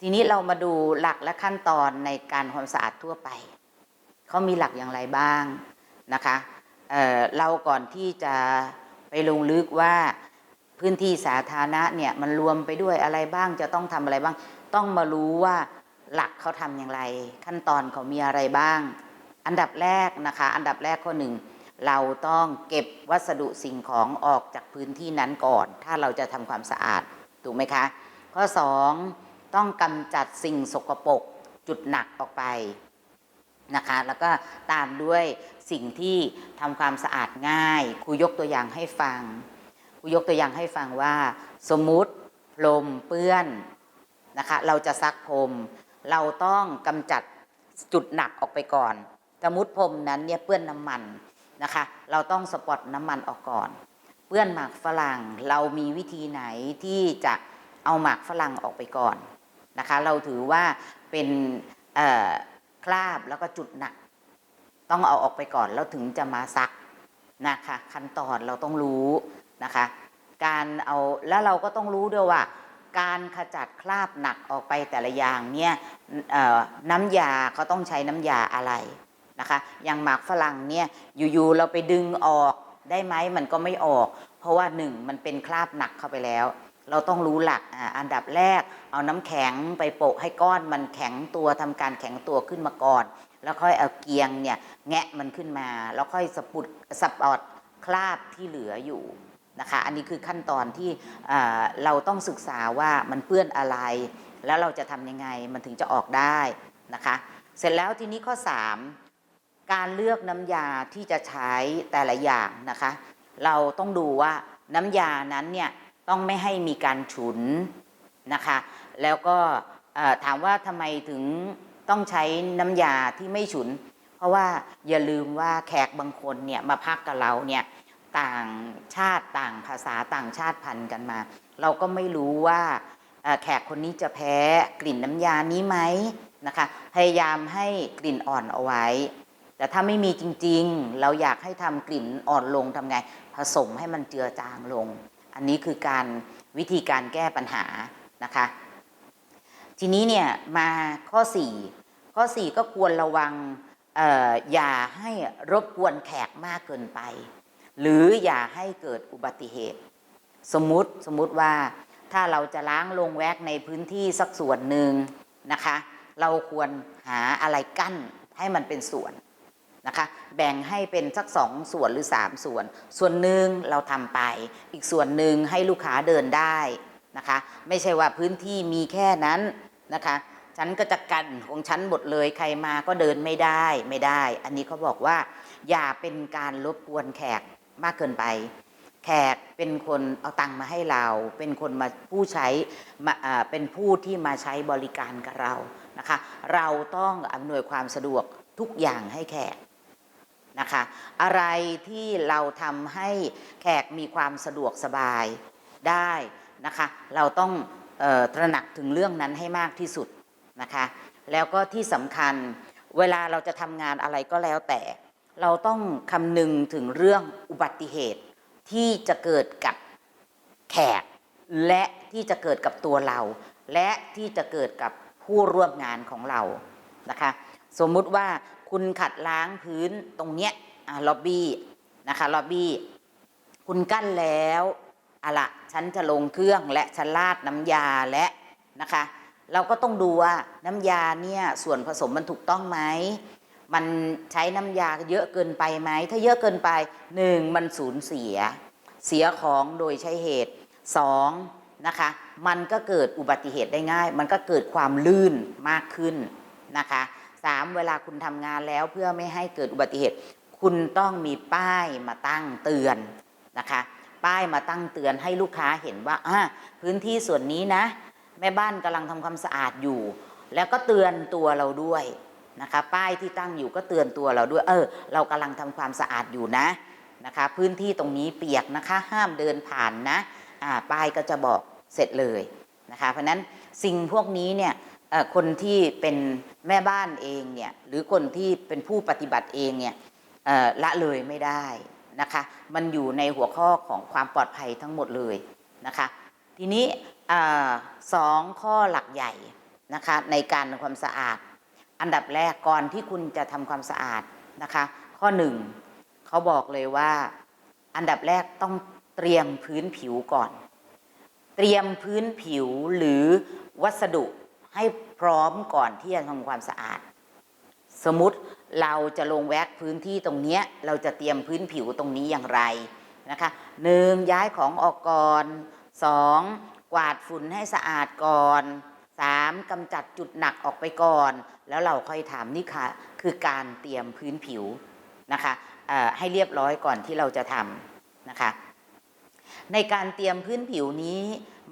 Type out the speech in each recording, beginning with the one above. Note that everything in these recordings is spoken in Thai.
ทีนี้เรามาดูหลักและขั้นตอนในการทำความสะอาดทั่วไป เขามีหลักอย่างไรบ้างนะคะเเราก่อนที่จะไปลงลึกว่าพื้นที่สาธารณะเนี่ยมันรวมไปด้วยอะไรบ้างจะต้องทำอะไรบ้าง ต้องมารู้ว่าหลักเขาทำอย่างไร ขั้นตอนเขามีอะไรบ้าง อันดับแรกนะคะ อันดับแรกข้อหนึ่งเราต้องเก็บวัสดุสิ่งของออกจากพื้นที่นั้นก่อน ถ้าเราจะทำความสะอาดถูกไหมคะ ข้อ2 ต้องกำจัดสิ่งสกปรกจุดหนักออกไปนะคะแล้วก็ตามด้วยสิ่งที่ทำความสะอาดง่ายครูยกตัวอย่างให้ฟังครูยกตัวอย่างให้ฟังว่า สมมุติพรมเปื้อนนะคะเราจะซักพรมเราต้องกำจัดจุดหนักออกไปก่อน สมมติพรมนั้นเนี่ยเปื้อนน้ำมันนะคะเราต้องสปอตน้ำมันออกก่อน เปื้อนหมากฝรั่งเรามีวิธีไหนที่จะเอาหมากฝรั่งออกไปก่อน นะคะ เราถือว่าเป็นคราบแล้วก็จุดหนัก ต้องเอาออกไปก่อนแล้วถึงจะมาซักนะคะขั้นตอนเราต้องรู้นะคะ การเอาแล้วเราก็ต้องรู้ด้วยว่า การขจัดคราบหนักออกไปแต่ละอย่างเนี่ยน้ำยาเขาต้องใช้น้ำยาอะไรนะคะอย่างหมากฝรั่งเนี่ยอยู่ๆเราไปดึงออกได้ไหมมันก็ไม่ออก เพราะว่าหนึ่งมันเป็นคราบหนักเข้าไปแล้ว เราต้องรู้หลักออันดับแรก เอาน้ำแข็งไปโปะให้ก้อนมันแข็งตัวทำการแข็งตัวขึ้นมาก่อน แล้วค่อยเอาเกียงเนี่ยแงะมันขึ้นมา แล้วค่อยสปุดสปอดคราบที่เหลืออยู่นะคะอันนี้คือขั้นตอนที่เราต้องศึกษาว่ามันเปื้อนอะไร แล้วเราจะทำยังไงมันถึงจะออกได้นะคะ เสร็จแล้วทีนี้ข้อ 3 การเลือกน้ำยาที่จะใช้แต่ละอย่างนะคะ เราต้องดูว่าน้ำยานั้นเนี่ยต้องไม่ให้มีการฉุนนะคะ แล้วก็ถามว่าทำไมถึงต้องใช้น้ำยาที่ไม่ฉุน เพราะว่าอย่าลืมว่าแขกบางคนเนี่ยมาพักกับเราเนี่ยต่างชาติต่างภาษาต่างชาติพันกันมา เราก็ไม่รู้ว่าแขกคนนี้จะแพ้กลิ่นน้ำยานี้ไหมนะคะพยายามให้กลิ่นอ่อนเอาไว้ แต่ถ้าไม่มีจริงๆ เราอยากให้ทำกลิ่นอ่อนลงทำไง ผสมให้มันเจือจางลง อันนี้คือการวิธีการแก้ปัญหานะคะ ทีนี้เนี่ยมาข้อ 4 ข้อ 4 ก็ควรระวังอออย่าให้รบกวนแขกมากเกินไป หรืออย่าให้เกิดอุบัติเหตุ สมมุติสมมุติว่าถ้าเราจะล้างลงแวกในพื้นที่สักส่วนหนึ่งนะคะ เราควรหาอะไรกั้นให้มันเป็นส่วนนะคะแบ่งให้เป็นสักสองส่วนหรือ 3 ส่วน ส่วนหนึ่งเราทำไป อีกส่วนหนึ่งให้ลูกค้าเดินได้นะคะ ไม่ใช่ว่าพื้นที่มีแค่นั้น นะคะฉันก็จะกันของฉันหมดเลยใครมาก็เดินไม่ได้ไม่ได้ อันนี้เขาบอกว่า อย่าเป็นการรบกวนแขกมากเกินไป แขกเป็นคนเอาตังค์มาให้เรา เป็นคนมาผู้ใช้มาเป็นผู้ที่มาใช้บริการกับเรานะคะ เราต้องอำนวยความสะดวกทุกอย่างให้แขกนะคะ อะไรที่เราทำให้แขกมีความสะดวกสบายได้นะคะ เราต้อง ตระหนักถึงเรื่องนั้นให้มากที่สุดนะคะ แล้วก็ที่สำคัญเวลาเราจะทำงานอะไรก็แล้วแต่ เราต้องคำนึงถึงเรื่องอุบัติเหตุที่จะเกิดกับแขก และที่จะเกิดกับตัวเรา และที่จะเกิดกับผู้ร่วมงานของเรานะคะ สมมุติว่าคุณขัดล้างพื้นตรงเนี้ยล็อบบี้นะคะล็อบบี้คุณกั้นแล้ว อะละฉันจะลงเครื่องและฉันราดน้ำยาและนะคะ เราก็ต้องดูว่าน้ำยาเนี่ยส่วนผสมมันถูกต้องไหมมันใช้น้ำยาเยอะเกินไปไหมถ้าเยอะเกินไปหนึ่งมันสูญเสีย เสียของโดยใช้เหตุสองนะคะมันก็เกิดอุบัติเหตุได้ง่าย มันก็เกิดความลื่นมากขึ้นนะคะสามเวลาคุณทำงานแล้วเพื่อไม่ให้เกิดอุบัติเหตุ คุณต้องมีป้ายมาตั้งเตือนนะคะ ป้ายมาตั้งเตือนให้ลูกค้าเห็นว่าอ่าพื้นที่ส่วนนี้นะ แม่บ้านกำลังทำความสะอาดอยู่ แล้วก็เตือนตัวเราด้วยนะคะ ป้ายที่ตั้งอยู่ก็เตือนตัวเราด้วย เออ เรากำลังทำความสะอาดอยู่นะนะคะ พื้นที่ตรงนี้เปียกนะคะ ห้ามเดินผ่านนะอ่าป้ายก็จะบอกเสร็จเลยนะคะ เพราะนั้นสิ่งพวกนี้เนี่ยคนที่เป็นแม่บ้านเองเนี่ยหรือคนที่เป็นผู้ปฏิบัติเองเนี่ยละเลยไม่ได้ นะคะมันอยู่ในหัวข้อของความปลอดภัยทั้งหมดเลยนะคะทีนี้อสองข้อหลักใหญ่นะคะในการทำความสะอาด อันดับแรกก่อนที่คุณจะทำความสะอาดนะคะข้อหนึ่งเขาบอกเลยว่า อันดับแรกต้องเตรียมพื้นผิวก่อน เตรียมพื้นผิวหรือวัสดุให้พร้อมก่อนที่จะทำความสะอาด สมมติ เราจะลงแว็กพื้นที่ตรงเนี้ยเราจะเตรียมพื้นผิวตรงนี้อย่างไรนะคะหนึ่งย้ายของออกก่อนสองกวาดฝุ่นให้สะอาดก่อนสามกำจัดจุดหนักออกไปก่อน แล้วเราค่อยทำนี่ค่ะ คือการเตรียมพื้นผิวนะคะให้เรียบร้อยก่อนที่เราจะทำนะคะ ในการเตรียมพื้นผิวนี้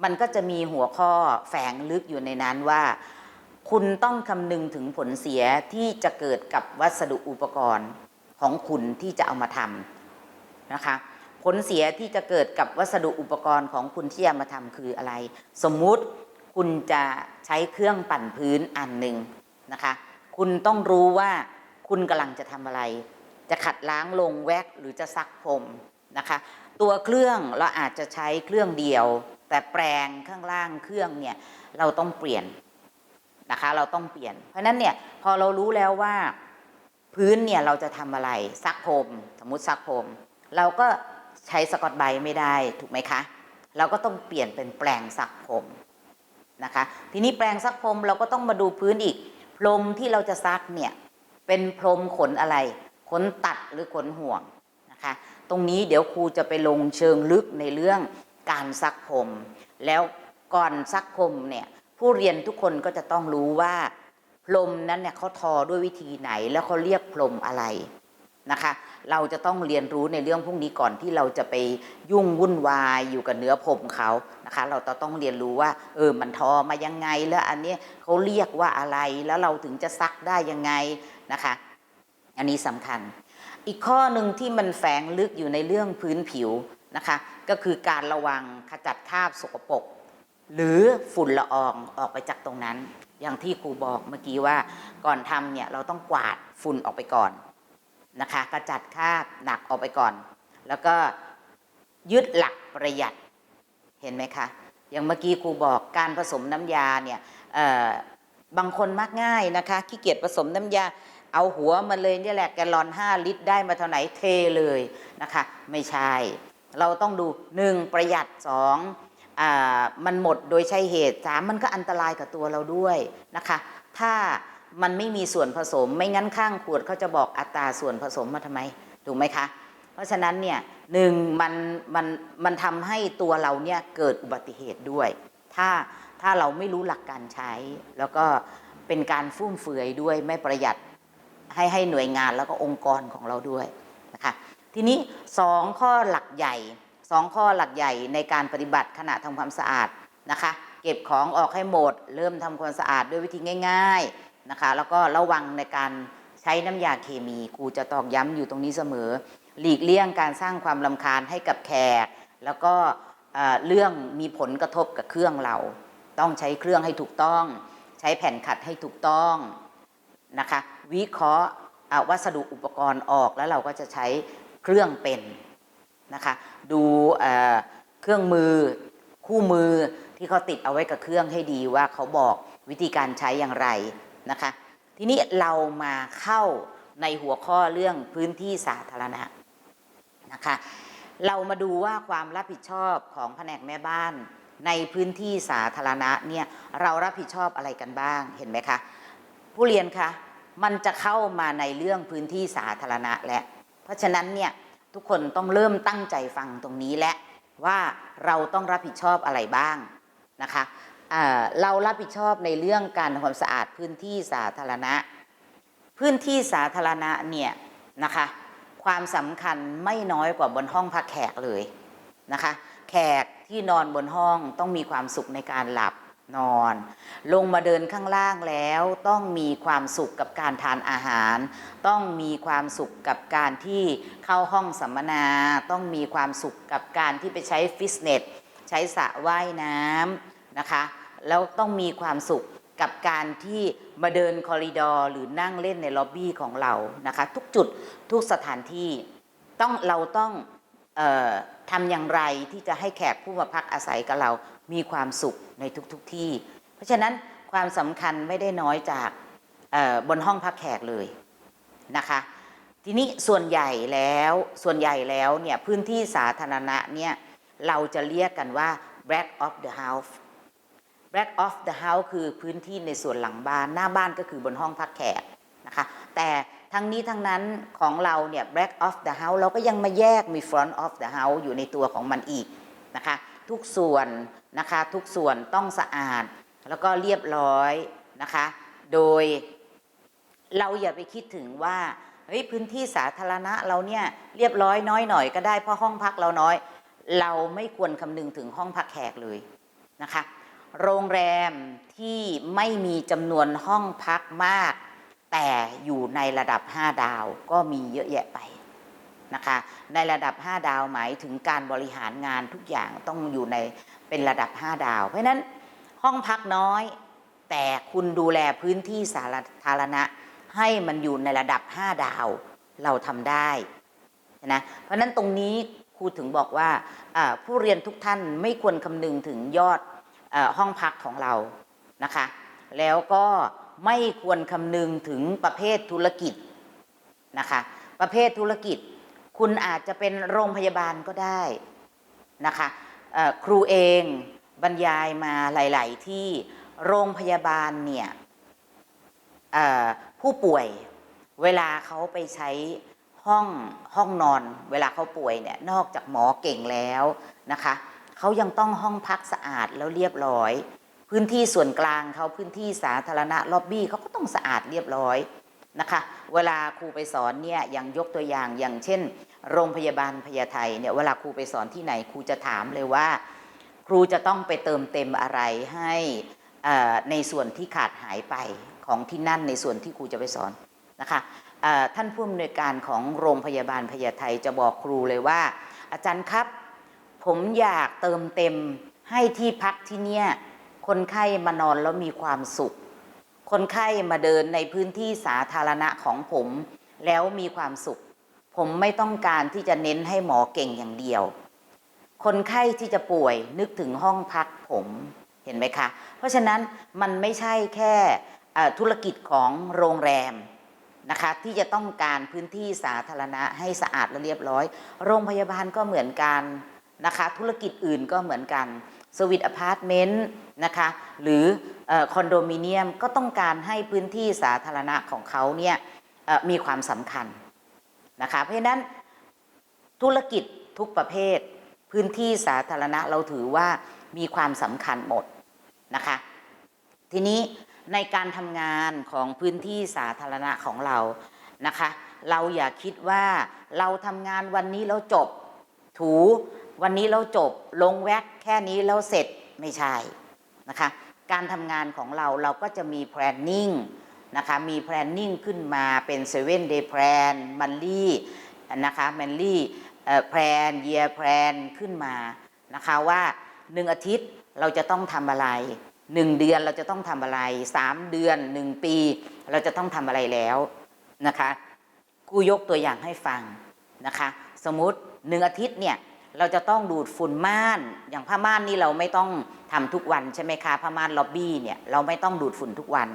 มันก็จะมีหัวข้อแฝงลึกอยู่ในนั้นว่า คุณต้องคำนึงถึงผลเสียที่จะเกิดกับวัสดุอุปกรณ์ของคุณที่จะเอามาทำนะคะ ผลเสียที่จะเกิดกับวัสดุอุปกรณ์ของคุณที่จะมาทำคืออะไร สมมุติคุณจะใช้เครื่องปั่นพื้นอันหนึ่งนะคะ คุณต้องรู้ว่าคุณกำลังจะทำอะไร จะขัดล้างลงแว็กหรือจะซักพรมนะคะ ตัวเครื่องเราอาจจะใช้เครื่องเดียว แต่แปลงข้างล่างเครื่องเนี่ยเราต้องเปลี่ยน นะคะ เราต้องเปลี่ยน เพราะนั้นเนี่ยพอเรารู้แล้วว่าพื้นเนี่ยเราจะทำอะไรซักพรมสมมติซักพรมเราก็ใช้สกอตไบไม่ได้ถูกไหมคะ เราก็ต้องเปลี่ยนเป็นแปลงซักพรมนะคะ ทีนี้แปลงซักพรมเราก็ต้องมาดูพื้นอีก พรมที่เราจะซักเนี่ยเป็นพรมขนอะไร ขนตัดหรือขนห่วงนะคะ ตรงนี้เดี๋ยวครูจะไปลงเชิงลึกในเรื่องการซักพรมแล้วก่อนซักพรมเนี่ย ผู้เรียนทุกคนก็จะต้องรู้ว่าพรมนั้นเนี่ยเขาทอด้วยวิธีไหนแล้วเขาเรียกพรมอะไรนะคะ เราจะต้องเรียนรู้ในเรื่องพวกนี้ก่อนที่เราจะไปยุ่งวุ่นวายอยู่กับเนื้อผมเขานะคะ เราต้องเรียนรู้ว่า เออมันทอมายังไง แล้วอันนี้เขาเรียกว่าอะไรแล้วเราถึงจะซักได้ยังไงนะคะ อันนี้สำคัญ อีกข้อหนึ่งที่มันแฝงลึกอยู่ในเรื่องพื้นผิวนะคะ ก็คือการระวังขจัดคราบสกปรก หรือฝุ่นละอองออกไปจากตรงนั้น อย่างที่ครูบอกเมื่อกี้ว่าก่อนทำเนี่ยเราต้องกวาดฝุ่นออกไปก่อนนะคะกระจัดคราบหนักออกไปก่อน แล้วก็ยึดหลักประหยัดเห็นไหมคะอย่างเมื่อกี้ครูบอกการผสมน้ำยาเนี่ยบางคนมักง่ายนะคะขี้เกียจผสมน้ำยา เอาหัวมาเลยนี่แหละแกลลอน5 ลิตร ได้มาเท่าไหนเทเลยนะคะ ไม่ใช่ เราต้องดู 1. ประหยัด2อ่า มันหมดโดยใช่เหตุ 3. มันก็อันตรายกับตัวเราด้วยนะคะ ถ้ามันไม่มีส่วนผสม ไม่งั้นข้างขวดเขาจะบอกอัตราส่วนผสมมาทำไมถูกไหมคะ เพราะฉะนั้นเนี่ยหนึ่งมันมันมันทำให้ตัวเราเนี่ยเกิดอุบัติเหตุด้วย ถ้าถ้าเราไม่รู้หลักการใช้ แล้วก็เป็นการฟุ่มเฟือยด้วยไม่ประหยัดให้ให้หน่วยงานแล้วก็องค์กรของเราด้วยนะคะทีนี้สองข้อหลักใหญ่ สองข้อหลักใหญ่ในการปฏิบัติขณะทำความสะอาดนะคะ เก็บของออกให้หมด เริ่มทำความสะอาดด้วยวิธีง่าย ๆนะคะ แล้วก็ระวังในการใช้น้ำยาเคมีครูจะตอกย้ำอยู่ตรงนี้เสมอ หลีกเลี่ยงการสร้างความลำคาญให้กับแขกแล้วก็เรื่องมีผลกระทบกับเครื่องเรา ต้องใช้เครื่องให้ถูกต้อง ใช้แผ่นขัดให้ถูกต้องนะคะ วิเคราะห์วัสดุอุปกรณ์ออกแล้วเราก็จะใช้เครื่องเป็น นะคะ ดูเครื่องมือคู่มือที่เขาติดเอาไว้กับเครื่องให้ดีว่าเขาบอกวิธีการใช้อย่างไรนะคะ ทีนี้เรามาเข้าในหัวข้อเรื่องพื้นที่สาธารณะนะคะ เรามาดูว่าความรับผิดชอบของแผนกแม่บ้าน ในพื้นที่สาธารณะเนี่ยเรารับผิดชอบอะไรกันบ้างเห็นไหมคะผู้เรียนคะมันจะเข้ามาในเรื่องพื้นที่สาธารณะและ เพราะฉะนั้นเนี่ย ทุกคนต้องเริ่มตั้งใจฟังตรงนี้และว่าเราต้องรับผิดชอบอะไรบ้างนะคะเรารับผิดชอบในเรื่องการทำความสะอาดพื้นที่สาธารณะ พื้นที่สาธารณะเนี่ยนะคะความสำคัญไม่น้อยกว่าบนห้องพักแขกเลยนะคะ แขกที่นอนบนห้องต้องมีความสุขในการหลับ นอน ลงมาเดินข้างล่างแล้วต้องมีความสุขกับการทานอาหาร ต้องมีความสุขกับการที่เข้าห้องสัมมนา ต้องมีความสุขกับการที่ไปใช้ฟิตเนสใช้สระว่ายน้ำนะคะ แล้วต้องมีความสุขกับการที่มาเดินคอริดอร์หรือนั่งเล่นในล็อบบี้ของเรานะคะ ทุกจุดทุกสถานที่ต้องเราต้องออทำอย่างไรที่จะให้แขกผู้มาพักอาศัยกับเรา มีความสุขในทุกๆทที่ เพราะฉะนั้นความสำคัญไม่ได้น้อยจากบนห้องพักแขกเลยนะคะ ทีนี้ส่วนใหญ่แล้วส่วนใหญ่แล้วเนี่ยพื้นที่สาธารณะเนี่ยเราจะเรียกกันว่า back of the house back of the house คือพื้นที่ในส่วนหลังบ้านหน้าบ้านก็คือบนห้องพักแขกนะคะแต่ทั้งนี้ทั้งนั้นของเราเนี่ย back of the house เราก็ยังมาแยกมี front of the house อยู่ในตัวของมันอีกนะคะ ทุกส่วนนะคะทุกส่วนต้องสะอาดแล้วก็เรียบร้อยนะคะ โดยเราอย่าไปคิดถึงว่าเฮ้ยพื้นที่สาธารณะเราเนี่ยเรียบร้อยน้อยหน่อยก็ได้เพราะห้องพักเราน้อย เราไม่ควรคำนึงถึงห้องพักแขกเลยนะคะ โรงแรมที่ไม่มีจำนวนห้องพักมาก แต่อยู่ในระดับ 5 ดาวก็มีเยอะแยะไป นะคะในระดับ 5 ดาวหมายถึงการบริหารงานทุกอย่างต้องอยู่ในเป็นระดับ 5 ดาว เพราะนั้นห้องพักน้อย แต่คุณดูแลพื้นที่สาธารณะ ให้มันอยู่ในระดับ 5 ดาวเราทำได้นะเพราะฉะนั้นตรงนี้ครูถึงบอกว่าผู้เรียนทุกท่านไม่ควรคำนึงถึงยอดอห้องพักของเรานะคะ แล้วก็ไม่ควรคำนึงถึงประเภทธุรกิจนะคะ ประเภทธุรกิจ คุณอาจจะเป็นโรงพยาบาลก็ได้นะคะครูเองบรรยายมาหลาย ๆ ที่โรงพยาบาลเนี่ยผู้ป่วยเวลาเขาไปใช้ห้องห้องนอน เวลาเขาป่วยเนี่ยนอกจากหมอเก่งแล้วนะคะเขายังต้องห้องพักสะอาดแล้วเรียบร้อย พื้นที่ส่วนกลางเขาพื้นที่สาธารณะล็อบบี้เขาก็ต้องสะอาดเรียบร้อย นะคะเวลาครูไปสอนเนี่ยอย่างยกตัวอย่างอย่างเช่น โรงพยาบาลพญาไทเนี่ยเวลาครูไปสอนที่ไหนครูจะถามเลยว่า ครูจะต้องไปเติมเต็มอะไรให้ในส่วนที่ขาดหายไปของที่นั่นในส่วนที่ครูจะไปสอนนะคะท่านผู้อำนวยการของโรงพยาบาลพญาไทจะบอกครูเลยว่า อาจารย์ครับ ผมอยากเติมเต็มให้ที่พักที่เนี่ยคนไข้มานอนแล้วมีความสุข คนไข้มาเดินในพื้นที่สาธารณะของผม แล้วมีความสุข ผมไม่ต้องการที่จะเน้นให้หมอเก่งอย่างเดียว คนไข้ที่จะป่วยนึกถึงห้องพักผมเห็นไหมคะ เพราะฉะนั้นมันไม่ใช่แค่ธุรกิจของโรงแรมนะคะที่จะต้องการพื้นที่สาธารณะให้สะอาดและเรียบร้อย โรงพยาบาลก็เหมือนกันนะคะธุรกิจอื่นก็เหมือนกัน สวิตอพาร์ตเมนต์นะคะหรืออคอนโดมิเนียมก็ต้องการให้พื้นที่สาธารณะของเขาเนี่ยมีความสำคัญนะคะเพราะฉะนั้นธุรกิจทุกประเภท พื้นที่สาธารณะเราถือว่ามีความสำคัญหมดนะคะทีนี้ในการทำงานของพื้นที่สาธารณะของเรานะคะเราอย่าคิดว่าเราทำงานวันนี้แล้วจบ ถูวันนี้เราจบลงแว็ก แค่นี้แล้วเสร็จไม่ใช่นะคะ การทำงานของเราเราก็จะมี planning นะคะมี planning ขึ้นมาเป็น seven day plan monthly นะคะ monthly แพลน year plan ขึ้นมานะคะว่าหนึ่งอาทิตย์เราจะต้องทำอะไรหนึ่งเดือนเราจะต้องทำอะไรสามเดือนหนึ่งปี เราจะต้องทำอะไรแล้วนะคะกูยกตัวอย่างให้ฟังนะคะ สมมติหนึ่งอาทิตย์เนี่ย เราจะต้องดูดฝุ่นม่าน อย่างผ้าม่านนี่เราไม่ต้องทำทุกวันใช่ไหมคะผ้าม่านล็อบบี้เนี่ยเราไม่ต้องดูดฝุ่นทุกวัน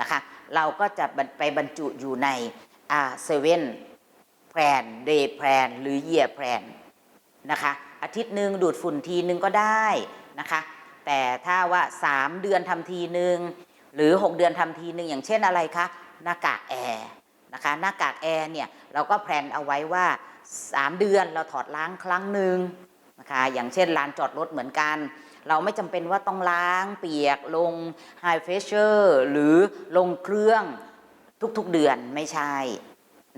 นะคะ เราก็จะไปบรรจุอยู่ในอ่าเซเว่นแพลนเดย์แพลนหรือเยียแพลนนะคะ อาทิตย์หนึ่งดูดฝุ่นทีนึงก็ได้นะคะ แต่ถ้าว่า 3 เดือนทำทีนึงหรือ 6 เดือนทำทีนึงอย่างเช่นอะไรคะหน้ากากแอร์นะคะหน้ากากแอร์เนี่ยเราก็แพลนเอาไว้ว่า 3 เดือนเราถอดล้างครั้งหนึ่งนะคะอย่างเช่นลานจอดรถเหมือนกัน เราไม่จำเป็นว่าต้องล้างเปียกลงไฮเฟเชอร์หรือลงเครื่องทุกๆเดือนไม่ใช่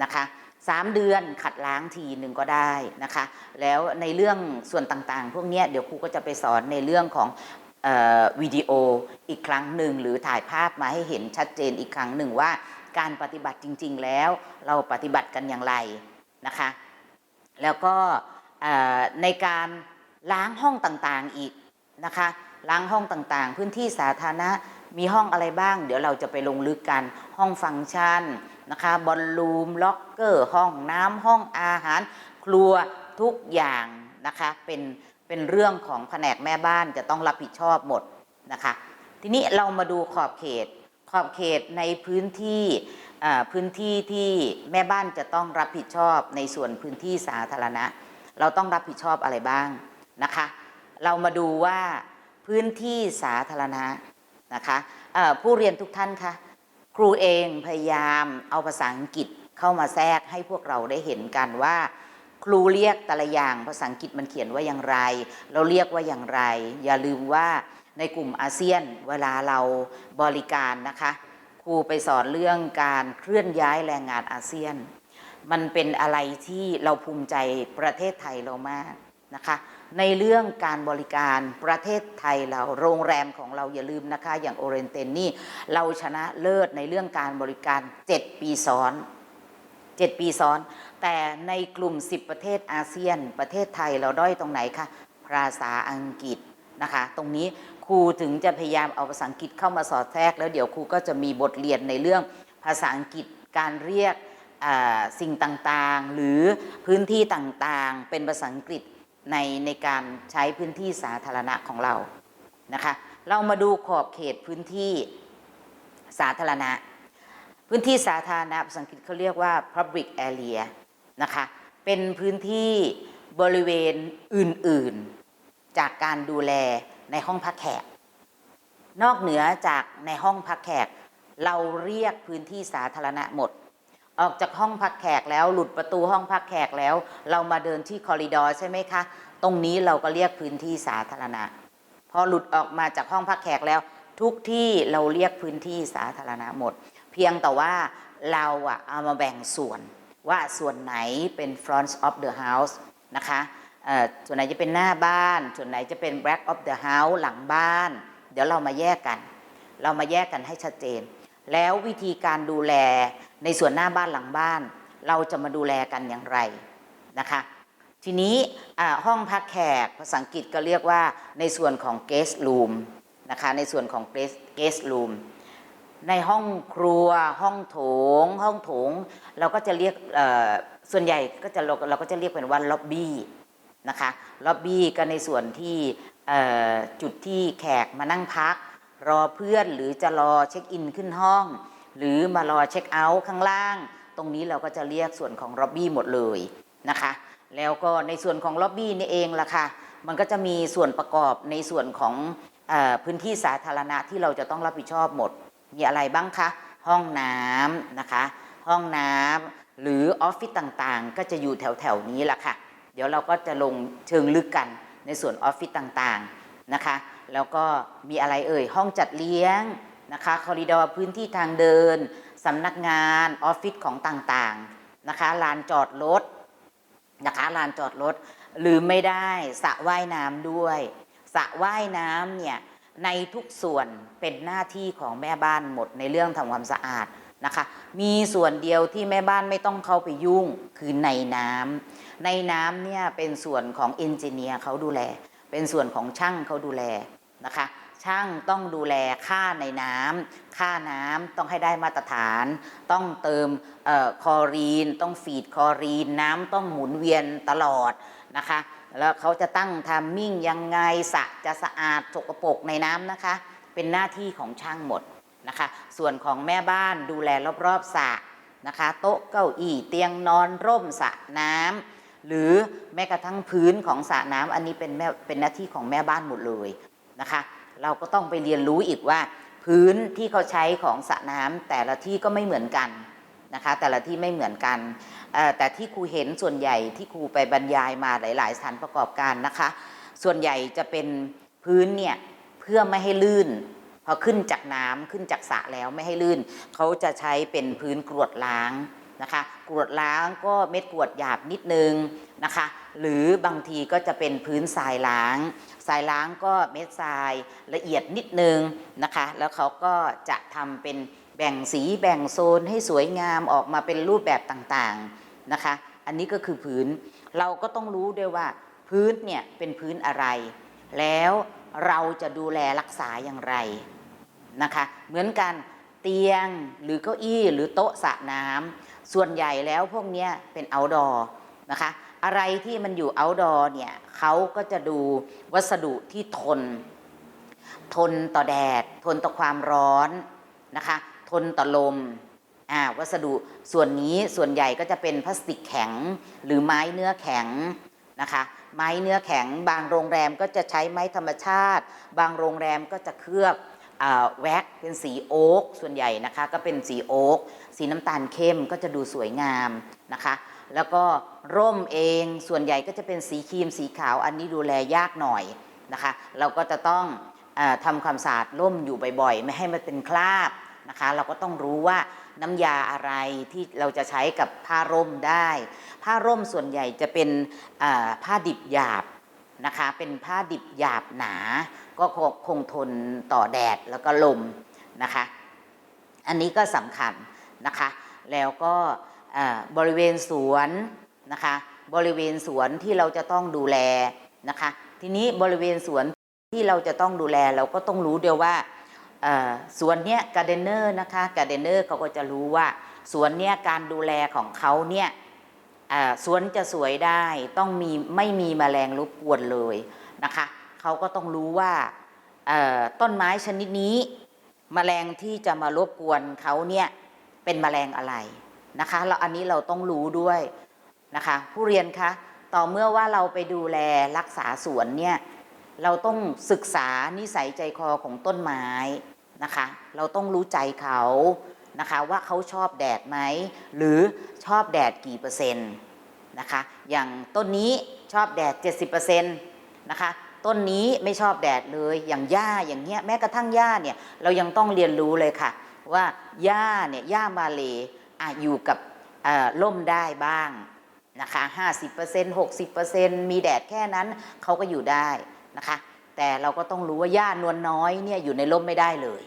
นะคะสามเดือนขัดล้างทีหนึ่งก็ได้นะคะ แล้วในเรื่องส่วนต่างๆ พวกนี้เดี๋ยวครูก็จะไปสอนในเรื่องของออวิดีโออีกครั้งหนึ่งหรือถ่ายภาพมาให้เห็นชัดเจนอีกครั้งหนึ่งว่า การปฏิบัติจริง ๆ แล้วเราปฏิบัติกันอย่างไรนะคะ แล้วก็ในการล้างห้องต่างๆอีกนะคะล้างห้องต่างๆ พื้นที่สาธารณะมีห้องอะไรบ้าง เดี๋ยวเราจะไปลงลึกกันห้องฟังก์ชันนะคะบอลลูมล็อกเกอร์ ห้องน้ำห้องอาหาร ครัวทุกอย่างนะคะเป็นเป็นเรื่องของแผนกแม่บ้านจะต้องรับผิดชอบหมดนะคะทีนี้เรามาดูขอบเขตขอบเขตในพื้นที่ พื้นที่ที่แม่บ้านจะต้องรับผิดชอบในส่วนพื้นที่สาธารณะ เราต้องรับผิดชอบอะไรบ้างนะคะ เรามาดูว่าพื้นที่สาธารณะนะคะผู้เรียนทุกท่านคะครูเองพยายามเอาภาษาอังกฤษเข้ามาแทรกให้พวกเราได้เห็นกันว่า ครูเรียกแต่ละอย่างภาษาอังกฤษมันเขียนว่าอย่างไร เราเรียกว่าอย่างไร อย่าลืมว่าในกลุ่มอาเซียนเวลาเราบริการนะคะ ครูไปสอนเรื่องการเคลื่อนย้ายแรงงานอาเซียน มันเป็นอะไรที่เราภูมิใจประเทศไทยเรามากนะคะในเรื่องการบริการประเทศไทยเราโรงแรมของเราอย่าลืมนะคะ อย่างโอเรนเตนนี่เราชนะเลิศในเรื่องการบริการ 7 ปีซ้อน 7 ปีซ้อน แต่ในกลุ่ม 10 ประเทศอาเซียน ประเทศไทยเราด้อยตรงไหนคะภาษาอังกฤษนะคะ ตรงนี้ ครูถึงจะพยายามเอาภาษาอังกฤษเข้ามาสอดแทรก แล้วเดี๋ยวครูก็จะมีบทเรียนในเรื่องภาษาอังกฤษการเรียกสิ่งต่างๆ หรือพื้นที่ต่างๆ เป็นภาษาอังกฤษในในการใช้พื้นที่สาธารณะของเรานะคะเรามาดูขอบเขตพื้นที่สาธารณะ พื้นที่สาธารณะภาษาอังกฤษเขาเรียกว่า public area นะคะเป็นพื้นที่บริเวณอื่นๆ จากการดูแล ในห้องพักแขก นอกเหนือจากในห้องพักแขก เราเรียกพื้นที่สาธารณะหมด ออกจากห้องพักแขกแล้วหลุดประตูห้องพักแขกแล้ว เรามาเดินที่คอริดอร์ใช่ไหมคะ ตรงนี้เราก็เรียกพื้นที่สาธารณะ พอหลุดออกมาจากห้องพักแขกแล้ว ทุกที่เราเรียกพื้นที่สาธารณะหมด เพียงแต่ว่าเราอะเอามาแบ่งส่วนว่าส่วนไหนเป็น front of the house นะคะ ส่วนไหนจะเป็นหน้าบ้าน ส่วนไหนจะเป็น back of the house หลังบ้าน เดี๋ยวเรามาแยกกัน เรามาแยกกันให้ชัดเจน แล้ววิธีการดูแลในส่วนหน้าบ้านหลังบ้าน เราจะมาดูแลกันอย่างไรนะคะทีนี้ห้องพักแขกภาษาอังกฤษก็เรียกว่าในส่วนของ guest room นะคะในส่วนของ guest room ในห้องครัวห้องโถง ห้องโถง เราก็จะเรียกส่วนใหญ่ก็จะเราเราก็จะเรียกเป็นว่าล็อบบี้ นะคะล็อบบี้ก็ในส่วนที่จุดที่แขกมานั่งพัก รอเพื่อนหรือจะรอเช็คอินขึ้นห้อง หรือมารอเช็คเอาท์ข้างล่าง ตรงนี้เราก็จะเรียกส่วนของล็อบบี้หมดเลยนะคะแล้วก็ในส่วนของล็อบบี้นี่เองล่ะค่ะมันก็จะมีส่วนประกอบในส่วนของอพื้นที่สาธารณะที่เราจะต้องรับผิดชอบหมด มีอะไรบ้างคะห้องน้ำนะคะ ห้องน้ำหรือออฟฟิศต่างๆ ก็จะอยู่แถวๆนี้แหละค่ะ เดี๋ยวเราก็จะลงเชิงลึกกันในส่วนออฟฟิศต่างๆนะคะ แล้วก็มีอะไรเอ่ย ห้องจัดเลี้ยงนะคะคอริดอร์พื้นที่ทางเดินสำนักงานออฟฟิศของต่างๆนะคะลานจอดรถนะคะลานจอดรถลืมไม่ได้สระว่ายน้ำด้วยสระว่ายน้ำเนี่ยในทุกส่วนเป็นหน้าที่ของแม่บ้านหมดในเรื่องทำความสะอาด นะคะ มีส่วนเดียวที่แม่บ้านไม่ต้องเข้าไปยุ่งคือในน้ำในน้ำเนี่ยเป็นส่วนของเอนจิเนียร์เขาดูแล เป็นส่วนของช่างเขาดูแลนะคะช่างต้องดูแลค่าในน้ำค่าน้ำต้องให้ได้มาตรฐาน ต้องเติมออคอรีน ต้องฟีดคอรีน น้ำต้องหมุนเวียนตลอดนะคะ แล้วเขาจะตั้งทามมิ่งยังไงสะจะสะอาดสกปรกในน้ำนะคะ เป็นหน้าที่ของช่างหมด นะคะ ส่วนของแม่บ้านดูแลรอบๆสระนะคะ โต๊ะเก้าอี้เตียงนอนร่มสระน้ำหรือแม้กระทั่งพื้นของสระน้ำอันนี้เป็นแม่เป็นหน้าที่ของแม่บ้านหมดเลยนะคะ เราก็ต้องไปเรียนรู้อีกว่า พื้นที่เขาใช้ของสระน้ำแต่ละที่ก็ไม่เหมือนกันนะคะ แต่ละที่ไม่เหมือนกันแต่ที่ครูเห็นส่วนใหญ่ที่ครูไปบรรยายมาหลาย ๆสถานประกอบการนะคะ ส่วนใหญ่จะเป็นพื้นเนี่ยเพื่อไม่ให้ลื่น พอขึ้นจากน้ำขึ้นจากสระแล้วไม่ให้ลื่น เขาจะใช้เป็นพื้นกรวดล้างนะคะกรวดล้างก็เม็ดกรวดหยาบนิดนึงนะคะ หรือบางทีก็จะเป็นพื้นทรายล้างทรายล้างก็เม็ดทรายละเอียดนิดนึงนะคะ แล้วเขาก็จะทำเป็นแบ่งสีแบ่งโซนให้สวยงามออกมาเป็นรูปแบบต่างๆนะคะ อันนี้ก็คือพื้นเราก็ต้องรู้ด้วยว่าพื้นเนี่ยเป็นพื้นอะไร แล้วเราจะดูแลรักษาอย่างไร นะคะ เหมือนกันเตียงหรือเก้าอี้หรือโต๊ะสระน้ำส่วนใหญ่แล้วพวกนี้เป็น outdoor นะคะ อะไรที่มันอยู่ outdoor เนี่ยเขาก็จะดูวัสดุที่ทน ทนต่อแดด ทนต่อความร้อนนะคะ ทนต่อลมอ่าวัสดุส่วนนี้ส่วนใหญ่ก็จะเป็นพลาสติกแข็งหรือไม้เนื้อแข็งนะคะ ไม้เนื้อแข็ง บางโรงแรมก็จะใช้ไม้ธรรมชาติ บางโรงแรมก็จะเคลือบ แว็กเป็นสีโอ๊กส่วนใหญ่นะคะก็เป็นสีโอ๊กสีน้ำตาลเข้มก็จะดูสวยงามนะคะ แล้วก็ร่มเองส่วนใหญ่ก็จะเป็นสีครีมสีขาวอันนี้ดูแลยากหน่อยนะคะ เราก็จะต้องอทำความสะอาดร่มอยู่บ่อยๆ ไม่ให้มันเป็นคราบนะคะ เราก็ต้องรู้ว่าน้ำยาอะไรที่เราจะใช้กับผ้าร่มได้ ผ้าร่มส่วนใหญ่จะเป็นผ้าดิบหยาบนะคะ เป็นผ้าดิบหยาบหนา ก็คงทนต่อแดดแล้วก็ลมนะคะ อันนี้ก็สำคัญนะคะ แล้วก็บริเวณสวนนะคะ บริเวณสวนที่เราจะต้องดูแลนะคะ ทีนี้บริเวณสวนที่เราจะต้องดูแลเราก็ต้องรู้เดียวว่าสวนเนี้ยการเดนเนอร์นะคะการเดนเนอร์เขาก็จะรู้ว่าสวนเนี้ยการดูแลของเขาเนี่ยสวนจะสวยได้ต้องมีไม่มีแมลงรบกวนเลยนะคะ เขาก็ต้องรู้ว่าต้นไม้ชนิดนี้แมลงที่จะมารบกวนเขาเนี่ยเป็นแมลงอะไรนะคะแล้วอันนี้เราต้องรู้ด้วยนะคะผู้เรียนคะต่อเมื่อว่าเราไปดูแลรักษาสวนเนี่ยเราต้องศึกษานิสัยใจคอของต้นไม้นะคะ เราต้องรู้ใจเขานะคะว่าเขาชอบแดดไหมหรือชอบแดดกี่เปอร์เซ็นต์นะคะอย่างต้นนี้ชอบแดด 70%นะคะ ต้นนี้ไม่ชอบแดดเลย อย่างหญ้าอย่างเงี้ยแม้กระทั่งหญ้าเนี่ยเรายังต้องเรียนรู้เลยค่ะ ว่าหญ้าเนี่ยหญ้ามาเลยอะอยู่กับเอ่อร่มได้บ้างนะคะ50% 60%มีแดดแค่นั้นเขาก็อยู่ได้นะคะ แต่เราก็ต้องรู้ว่าหญ้านวลน้อยเนี่ยอยู่ในร่มไม่ได้เลย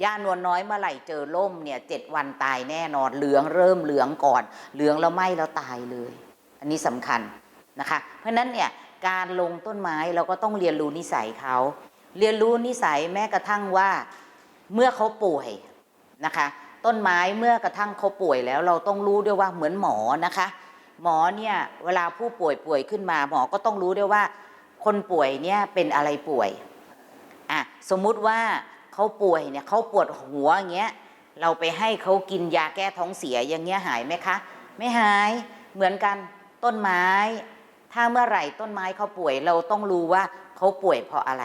หญ้านวลน้อยเมื่อไหร่เจอร่มเนี่ยเจ็ดวันตายแน่นอนเหลืองเริ่มเหลืองก่อน เหลืองแล้วไหม้แล้วตายเลย อันนี้สำคัญนะคะ เพราะฉะนั้นเนี่ย การลงต้นไม้เราก็ต้องเรียนรู้นิสัยเขาเรียนรู้นิสัยแม้กระทั่งว่าเมื่อเขาป่วยนะคะ ต้นไม้เมื่อกระทั่งเขาป่วยแล้ว เราต้องรู้ด้วยว่าเหมือนหมอนะคะ หมอเนี่ยเวลาผู้ป่วยป่วยขึ้นมา หมอก็ต้องรู้ด้วยว่า คนป่วยเนี่ยเป็นอะไรป่วยอะสมมุติว่าเขาป่วยเนี่ยเขาปวดหัวอย่างเงี้ยเราไปให้เขากินยาแก้ท้องเสียอย่างเงี้ยหายไหมคะ ไม่หายเหมือนกันต้นไม้ ถ้าเมื่อไหร่ต้นไม้เขาป่วยเราต้องรู้ว่าเขาป่วยเพราะอะไร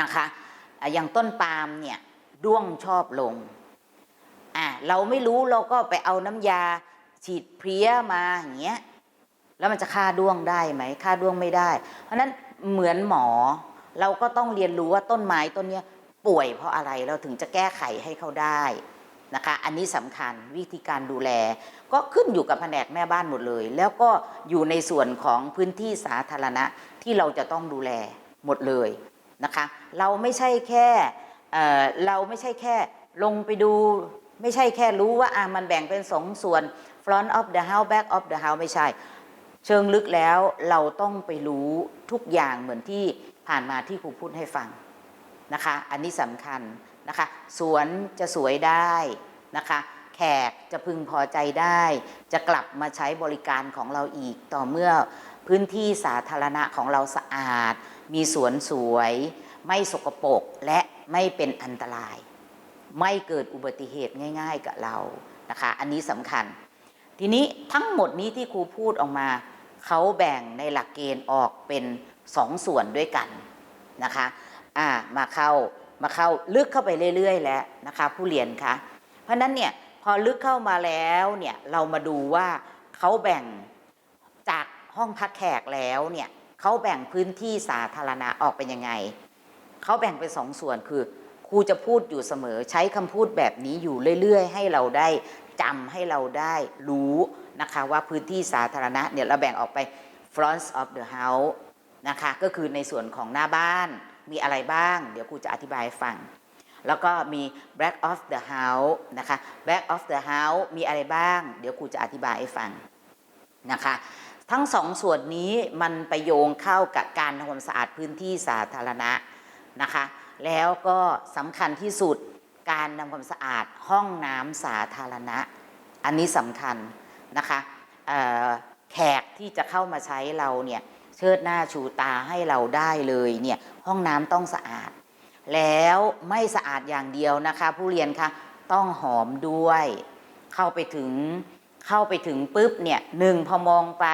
นะคะอย่างต้นปาล์มเนี่ยด้วงชอบลงอะเราไม่รู้เราก็ไปเอาน้ำยาฉีดเพลี้ยมาอย่างเงี้ยแล้วมันจะฆ่าด้วงได้ไหมฆ่าด้วงไม่ได้ เพราะฉะนั้นเหมือนหมอเราก็ต้องเรียนรู้ว่าต้นไม้ต้นเนี้ยป่วยเพราะอะไรเราถึงจะแก้ไขให้เขาได้ นะคะอันนี้สำคัญวิธีการดูแล ก็ขึ้นอยู่กับแผนกแม่บ้านหมดเลย แล้วก็อยู่ในส่วนของพื้นที่สาธารณะที่เราจะต้องดูแลหมดเลยนะคะเราไม่ใช่แค่เเราไม่ใช่แค่ลงไปดูไม่ใช่แค่รู้ว่าอะมันแบ่งเป็นสองส่วน front of the house back of the house ไม่ใช่ เชิงลึกแล้วเราต้องไปรู้ทุกอย่างเหมือนที่ผ่านมาที่ครูพูดให้ฟังนะคะ อันนี้สำคัญ นะคะ สวนจะสวยได้นะคะ แขกจะพึงพอใจได้ จะกลับมาใช้บริการของเราอีกต่อเมื่อพื้นที่สาธารณะของเราสะอาด มีสวนสวย ไม่สกปรกและไม่เป็นอันตราย ไม่เกิดอุบัติเหตุง่าย ๆกับเรานะคะ อันนี้สำคัญ ทีนี้ทั้งหมดนี้ที่ครูพูดออกมา เขาแบ่งในหลักเกณฑ์ออกเป็นสองส่วนด้วยกันนะคะ อ่า มาเข้า มาเข้าลึกเข้าไปเรื่อย ๆ แล้วนะคะ ผู้เรียนคะเพราะฉะนั้นเนี่ยพอลึกเข้ามาแล้วเนี่ยเรามาดูว่าเขาแบ่งจากห้องพักแขกแล้วเนี่ยเขาแบ่งพื้นที่สาธารณะออกเป็นยังไงเขาแบ่งเป็นสองส่วนคือครูจะพูดอยู่เสมอใช้คำพูดแบบนี้อยู่เรื่อย ๆ ให้เราได้จำให้เราได้รู้นะคะว่าพื้นที่สาธารณะเนี่ยเราแบ่งออกไป front of the house นะคะก็คือในส่วนของหน้าบ้าน มีอะไรบ้าง เดี๋ยวครูจะอธิบายฟัง แล้วก็มี back of the house นะคะ back of the house มีอะไรบ้าง เดี๋ยวครูจะอธิบายให้ฟังนะคะทั้งสองส่วนนี้มันไปโยงเข้ากับการทำความสะอาดพื้นที่สาธารณะนะคะ แล้วก็สำคัญที่สุดการทำความสะอาดห้องน้ำสาธารณะ อันนี้สำคัญนะคะแขกที่จะเข้ามาใช้เราเนี่ย เชิดหน้าชูตาให้เราได้เลยเนี่ยห้องน้ำต้องสะอาด แล้วไม่สะอาดอย่างเดียวนะคะ ผู้เรียนคะต้องหอมด้วย เข้าไปถึงเข้าไปถึงปุ๊บเนี่ยหนึ่งพอมองไป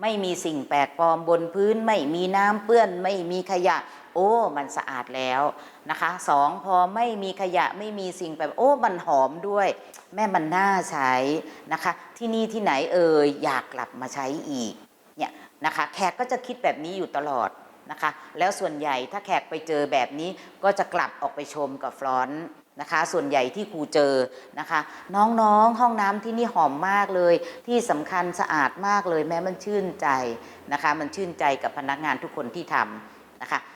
ไม่มีสิ่งแปลกปลอมบนพื้น ไม่มีน้ำเปื้อน ไม่มีขยะ โอ้ มันสะอาดแล้วนะคะสองพอไม่มีขยะไม่มีสิ่งแปลกโอ้มันหอมด้วย แม่มันน่าใช้นะคะ ที่นี่ที่ไหนเอ่ยอยากกลับมาใช้อีกเนี่ย นะคะแขกก็จะคิดแบบนี้อยู่ตลอดนะคะแล้วส่วนใหญ่ถ้าแขกไปเจอแบบนี้ก็จะกลับออกไปชมกับฟรอนนะคะส่วนใหญ่ที่ครูเจอนะคะ น้องๆห้องน้ำที่นี่หอมมากเลย ที่สำคัญสะอาดมากเลยแม้มันชื่นใจนะคะ มันชื่นใจกับพนักงานทุกคนที่ทำนะคะ